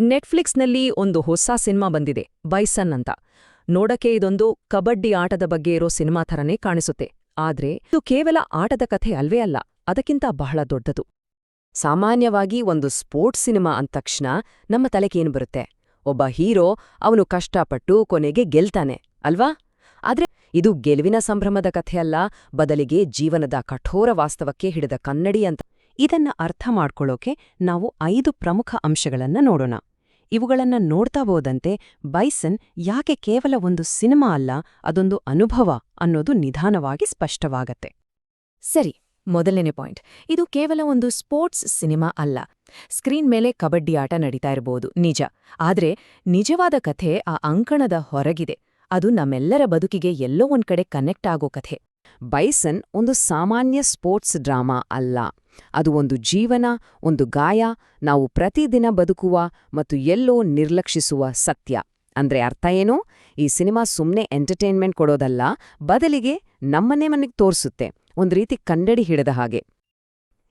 ನೆಟ್ಫ್ಲಿಕ್ಸ್ನಲ್ಲಿ ಒಂದು ಹೊಸ ಸಿನಿಮಾ ಬಂದಿದೆ, ಬೈಸನ್ ಅಂತ. ನೋಡಕ್ಕೆ ಇದೊಂದು ಕಬಡ್ಡಿ ಆಟದ ಬಗ್ಗೆ ಇರೋ ಸಿನಿಮಾ ಥರನೇ ಕಾಣಿಸುತ್ತೆ. ಆದ್ರೆ, ಇದು ಕೇವಲ ಆಟದ ಕಥೆ ಅಲ್ವೇ ಅಲ್ಲ, ಅದಕ್ಕಿಂತ ಬಹಳ ದೊಡ್ಡದು. ಸಾಮಾನ್ಯವಾಗಿ ಒಂದು ಸ್ಪೋರ್ಟ್ಸ್ ಸಿನಿಮಾ ಅಂದ ನಮ್ಮ ತಲೆಗೇನು ಬರುತ್ತೆ? ಒಬ್ಬ ಹೀರೋ ಅವನು ಕಷ್ಟಪಟ್ಟು ಕೊನೆಗೆ ಗೆಲ್ತಾನೆ, ಅಲ್ವಾ? ಆದ್ರೆ, ಇದು ಗೆಲುವಿನ ಸಂಭ್ರಮದ ಕಥೆಯಲ್ಲ ಬದಲಿಗೆ ಜೀವನದ ಕಠೋರ ವಾಸ್ತವಕ್ಕೆ ಹಿಡಿದ ಕನ್ನಡಿ ಅಂತ. ಇದನ್ನ ಅರ್ಥ ಮಾಡ್ಕೊಳ್ಳೋಕೆ ನಾವು ಐದು ಪ್ರಮುಖ ಅಂಶಗಳನ್ನ ನೋಡೋಣ. ಇವುಗಳನ್ನ ನೋಡ್ತಾ ಹೋದಂತೆ ಬೈಸನ್ ಯಾಕೆ ಕೇವಲ ಒಂದು ಸಿನಿಮಾ ಅಲ್ಲ, ಅದೊಂದು ಅನುಭವ ಅನ್ನೋದು ನಿಧಾನವಾಗಿ ಸ್ಪಷ್ಟವಾಗತ್ತೆ. ಸರಿ, ಮೊದಲನೇ ಪಾಯಿಂಟ್. ಇದು ಕೇವಲ ಒಂದು ಸ್ಪೋರ್ಟ್ಸ್ ಸಿನಿಮಾ ಅಲ್ಲ. ಸ್ಕ್ರೀನ್ ಮೇಲೆ ಕಬಡ್ಡಿ ಆಟ ನಡೀತಾ ಇರಬಹುದು ನಿಜ. ಆದ್ರೆ ನಿಜವಾದ ಕಥೆ ಆ ಅಂಕಣದ ಹೊರಗಿದೆ. ಅದು ನಮ್ಮೆಲ್ಲರ ಬದುಕಿಗೆ ಎಲ್ಲೋ ಒಂದ್ಕಡೆ ಕನೆಕ್ಟ್ ಆಗೋ ಕಥೆ. ಬೈಸನ್ ಒಂದು ಸಾಮಾನ್ಯ ಸ್ಪೋರ್ಟ್ಸ್ ಡ್ರಾಮಾ ಅಲ್ಲ. ಅದು ಒಂದು ಜೀವನ, ಒಂದು ಗಾಯ, ನಾವು ಪ್ರತಿದಿನ ಬದುಕುವ ಮತ್ತು ಎಲ್ಲೋ ನಿರ್ಲಕ್ಷಿಸುವ ಸತ್ಯ. ಅಂದ್ರೆ ಅರ್ಥ ಏನು? ಈ ಸಿನಿಮಾ ಸುಮ್ಮನೆ ಎಂಟರ್ಟೈನ್ಮೆಂಟ್ ಕೊಡೋದಲ್ಲ, ಬದಲಿಗೆ ನಮ್ಮನ್ನೇ ಮನೆಗೆ ತೋರಿಸುತ್ತೆ. ಒಂದು ರೀತಿ ಕನ್ನಡಿ ಹಿಡಿದ ಹಾಗೆ.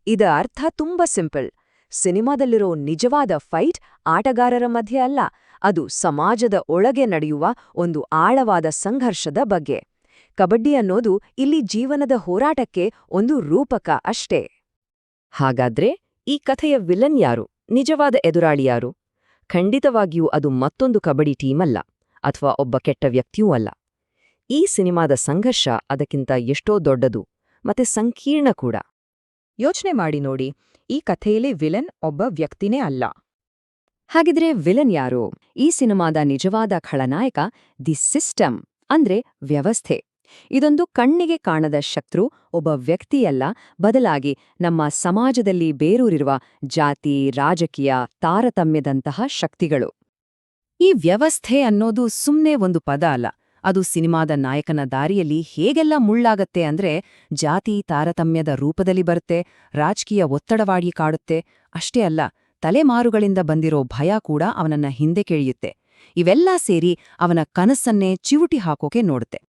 ಇದ ಅರ್ಥ ತುಂಬಾ ಸಿಂಪಲ್. ಸಿನಿಮಾದಲ್ಲಿರೋ ನಿಜವಾದ ಫೈಟ್ ಆಟಗಾರರ ಮಧ್ಯೆ ಅಲ್ಲ, ಅದು ಸಮಾಜದ ಒಳಗೆ ನಡೆಯುವ ಒಂದು ಆಳವಾದ ಸಂಘರ್ಷದ ಬಗ್ಗೆ. ಕಬಡ್ಡಿ ಅನ್ನೋದು ಇಲ್ಲಿ ಜೀವನದ ಹೋರಾಟಕ್ಕೆ ಒಂದು ರೂಪಕ ಅಷ್ಟೇ. ಹಾಗಾದ್ರೆ ಈ ಕಥೆಯ ವಿಲನ್ ಯಾರು? ನಿಜವಾದ ಎದುರಾಳಿಯಾರು ಖಂಡಿತವಾಗಿಯೂ ಅದು ಮತ್ತೊಂದು ಕಬಡ್ಡಿ ಟೀಮಲ್ಲ, ಅಥವಾ ಒಬ್ಬ ಕೆಟ್ಟ ವ್ಯಕ್ತಿಯೂ ಅಲ್ಲ. ಈ ಸಿನಿಮಾದ ಸಂಘರ್ಷ ಅದಕ್ಕಿಂತ ಎಷ್ಟೋ ದೊಡ್ಡದು, ಮತ್ತೆ ಸಂಕೀರ್ಣ ಕೂಡ. ಯೋಚನೆ ಮಾಡಿ ನೋಡಿ, ಈ ಕಥೆಯಲ್ಲಿ ವಿಲನ್ ಒಬ್ಬ ವ್ಯಕ್ತಿನೇ ಅಲ್ಲ. ಹಾಗಿದ್ರೆ ವಿಲನ್ ಯಾರು? ಈ ಸಿನಿಮಾದ ನಿಜವಾದ ಖಳನಾಯಕ ದಿ ಸಿಸ್ಟಮ್, ಅಂದ್ರೆ ವ್ಯವಸ್ಥೆ. ಇದೊಂದು ಕಣ್ಣಿಗೆ ಕಾಣದ ಶತ್ರು, ಒಬ್ಬ ವ್ಯಕ್ತಿಯಲ್ಲ, ಬದಲಾಗಿ ನಮ್ಮ ಸಮಾಜದಲ್ಲಿ ಬೇರೂರಿರುವ ಜಾತಿ, ರಾಜಕೀಯ, ತಾರತಮ್ಯದಂತಹ ಶಕ್ತಿಗಳು. ಈ ವ್ಯವಸ್ಥೆ ಅನ್ನೋದು ಸುಮ್ಮನೆ ಒಂದು ಪದ ಅಲ್ಲ. ಅದು ಸಿನಿಮಾದ ನಾಯಕನ ದಾರಿಯಲ್ಲಿ ಹೇಗೆಲ್ಲ ಮುಳ್ಳಾಗತ್ತೆ ಅಂದ್ರೆ ಜಾತಿ, ತಾರತಮ್ಯದ ರೂಪದಲ್ಲಿ ಬರುತ್ತೆ, ರಾಜಕೀಯ ಒತ್ತಡವಾಡಿ ಕಾಡುತ್ತೆ. ಅಷ್ಟೇ ಅಲ್ಲ, ತಲೆಮಾರುಗಳಿಂದ ಬಂದಿರೋ ಭಯ ಕೂಡ ಅವನನ್ನ ಹಿಂದೆ ಕೆಳೆಯುತ್ತೆ. ಇವೆಲ್ಲ ಸೇರಿ ಅವನ ಕನಸನ್ನೇ ಚಿವುಟಿ ಹಾಕೋಕೆ ನೋಡುತ್ತೆ.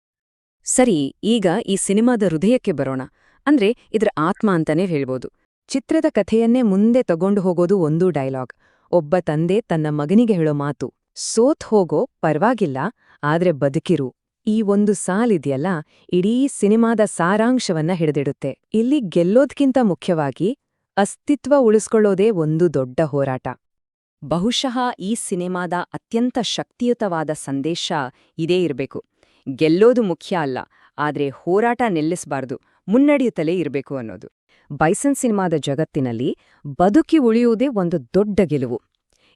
ಸರಿ, ಈಗ ಈ ಸಿನಿಮಾದ ಹೃದಯಕ್ಕೆ ಬರೋಣ. ಅಂದ್ರೆ ಇದರ ಆತ್ಮ ಅಂತಾನೆ ಹೇಳ್ಬೋದು. ಚಿತ್ರದ ಕಥೆಯನ್ನೇ ಮುಂದೆ ತಗೊಂಡು ಹೋಗೋದು ಒಂದು ಡೈಲಾಗ್. ಒಬ್ಬ ತಂದೆ ತನ್ನ ಮಗನಿಗೆ ಹೇಳೋ ಮಾತು, ಸೋತ್ ಹೋಗೋ ಪರವಾಗಿಲ್ಲ, ಆದ್ರೆ ಬದುಕಿರು. ಈ ಒಂದು ಸಾಲಿದೆಯಲ್ಲ ಇಡೀ ಸಿನಿಮಾದ ಸಾರಾಂಶವನ್ನ ಹಿಡಿದಿಡುತ್ತೆ. ಇಲ್ಲಿ ಗೆಲ್ಲೋದ್ಕಿಂತ ಮುಖ್ಯವಾಗಿ ಅಸ್ತಿತ್ವ ಉಳಿಸ್ಕೊಳ್ಳೋದೇ ಒಂದು ದೊಡ್ಡ ಹೋರಾಟ. ಬಹುಶಃ ಈ ಸಿನಿಮಾದ ಅತ್ಯಂತ ಶಕ್ತಿಯುತವಾದ ಸಂದೇಶ ಇದೇ ಇರಬೇಕು. ಗೆಲ್ಲೋದು ಮುಖ್ಯ ಅಲ್ಲ, ಆದರೆ ಹೋರಾಟ ನಿಲ್ಲಿಸಬಾರ್ದು, ಮುನ್ನಡೆಯುತ್ತಲೇ ಇರಬೇಕು ಅನ್ನೋದು. ಬೈಸನ್ ಸಿನಿಮಾದ ಜಗತ್ತಿನಲ್ಲಿ ಬದುಕಿ ಉಳಿಯುವುದೇ ಒಂದು ದೊಡ್ಡ ಗೆಲುವು.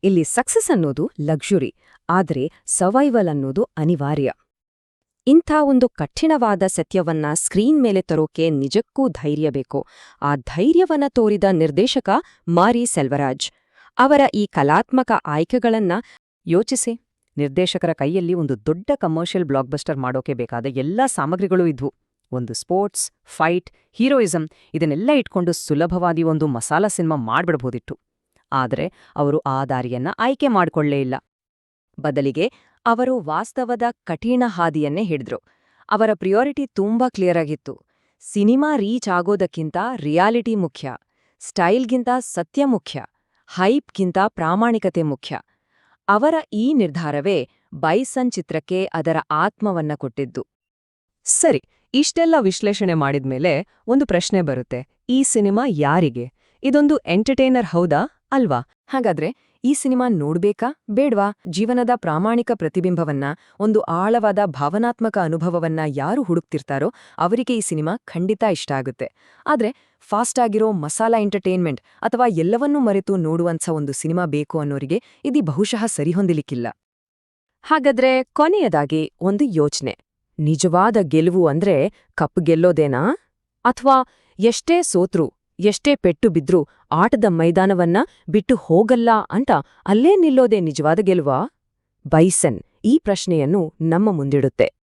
ಇಲ್ಲಿ ಸಕ್ಸಸ್ ಅನ್ನೋದು ಲಕ್ಸುರಿ, ಆದರೆ ಸರ್ವೈವಲ್ ಅನ್ನೋದು ಅನಿವಾರ್ಯ. ಇಂಥ ಒಂದು ಕಠಿಣವಾದ ಸತ್ಯವನ್ನ ಸ್ಕ್ರೀನ್ ಮೇಲೆ ತರೋಕೆ ನಿಜಕ್ಕೂ ಧೈರ್ಯ ಬೇಕು. ಆ ಧೈರ್ಯವನ್ನ ತೋರಿದ ನಿರ್ದೇಶಕ ಮಾರಿ ಸೆಲ್ವರಾಜ್. ಅವರ ಈ ಕಲಾತ್ಮಕ ಆಯ್ಕೆಗಳನ್ನ ಯೋಚಿಸಿ. ನಿರ್ದೇಶಕರ ಕೈಯಲ್ಲಿ ಒಂದು ದೊಡ್ಡ ಕಮರ್ಷಿಯಲ್ ಬ್ಲಾಕ್ಬಸ್ಟರ್ ಮಾಡೋಕೆ ಬೇಕಾದ ಎಲ್ಲಾ ಸಾಮಗ್ರಿಗಳೂ ಇದ್ವು. ಒಂದು ಸ್ಪೋರ್ಟ್ಸ್ ಫೈಟ್ ಹೀರೋಯಿಸಂ ಇದನ್ನೆಲ್ಲ ಇಟ್ಕೊಂಡು ಸುಲಭವಾಗಿ ಒಂದು ಮಸಾಲಾ ಸಿನಿಮಾ ಮಾಡ್ಬಿಡ್ಬೋದಿತ್ತು. ಆದರೆ ಅವರು ಆ ದಾರಿಯನ್ನ ಆಯ್ಕೆ ಮಾಡ್ಕೊಳ್ಳೇ ಇಲ್ಲ. ಬದಲಿಗೆ ಅವರು ವಾಸ್ತವದ ಕಠಿಣ ಹಾದಿಯನ್ನೇ ಹಿಡಿದ್ರು. ಅವರ ಪ್ರಿಯಾರಿಟಿ ತುಂಬಾ ಕ್ಲಿಯರ್ ಆಗಿತ್ತು. ಸಿನಿಮಾ ರೀಚ್ ಆಗೋದಕ್ಕಿಂತ ರಿಯಾಲಿಟಿ ಮುಖ್ಯ. ಸ್ಟೈಲ್ಗಿಂತ ಸತ್ಯ ಮುಖ್ಯ. ಹೈಪ್ಗಿಂತ ಪ್ರಾಮಾಣಿಕತೆ ಮುಖ್ಯ. ಅವರ ಈ ನಿರ್ಧಾರವೇ ಬೈಸನ್ ಚಿತ್ರಕ್ಕೆ ಅದರ ಆತ್ಮವನ್ನ ಕೊಟ್ಟಿದ್ದು. ಸರಿ, ಇಷ್ಟೆಲ್ಲ ವಿಶ್ಲೇಷಣೆ ಮಾಡಿದ್ಮೇಲೆ ಒಂದು ಪ್ರಶ್ನೆ ಬರುತ್ತೆ, ಈ ಸಿನಿಮಾ ಯಾರಿಗೆ? ಇದೊಂದು ಎಂಟರ್ಟೈನರ್ ಹೌದಾ, ಅಲ್ವಾ? ಹಾಗಾದ್ರೆ ಈ ಸಿನಿಮಾ ನೋಡ್ಬೇಕಾ? ಬೇಡ್ವಾ? ಜೀವನದ ಪ್ರಾಮಾಣಿಕ ಪ್ರತಿಬಿಂಬವನ್ನ, ಒಂದು ಆಳವಾದ ಭಾವನಾತ್ಮಕ ಅನುಭವವನ್ನ ಯಾರು ಹುಡುಕ್ತಿರ್ತಾರೋ ಅವರಿಗೆ ಈ ಸಿನಿಮಾ ಖಂಡಿತ ಇಷ್ಟ ಆಗುತ್ತೆ. ಆದ್ರೆ, ಫಾಸ್ಟ್ ಆಗಿರೋ ಮಸಾಲಾ ಎಂಟರ್ಟೈನ್ಮೆಂಟ್ ಅಥವಾ ಎಲ್ಲವನ್ನೂ ಮರೆತು ನೋಡುವಂಥ ಒಂದು ಸಿನಿಮಾ ಬೇಕು ಅನ್ನೋರಿಗೆ ಇದು ಬಹುಶಃ ಸರಿಹೊಂದಿಲಿಕ್ಕಿಲ್ಲ ಹಾಗಾದ್ರೆ ಕೊನೆಯದಾಗಿ ಒಂದು ಯೋಚನೆ. ನಿಜವಾದ ಗೆಲುವು ಅಂದ್ರೆ ಕಪ್ ಗೆಲ್ಲೋದೇನಾ? ಅಥವಾ ಎಷ್ಟೇ ಸೋತ್ರು ಎಷ್ಟೇ ಪೆಟ್ಟು ಬಿದ್ರೂ ಆಟದ ಮೈದಾನವನ್ನ ಬಿಟ್ಟು ಹೋಗಲ್ಲ ಅಂತ ಅಲ್ಲೇ ನಿಲ್ಲೋದೇ ನಿಜವಾದ ಗೆಲುವಾ? ಬೈಸನ್ ಈ ಪ್ರಶ್ನೆಯನ್ನು ನಮ್ಮ ಮುಂದಿಡುತ್ತೆ.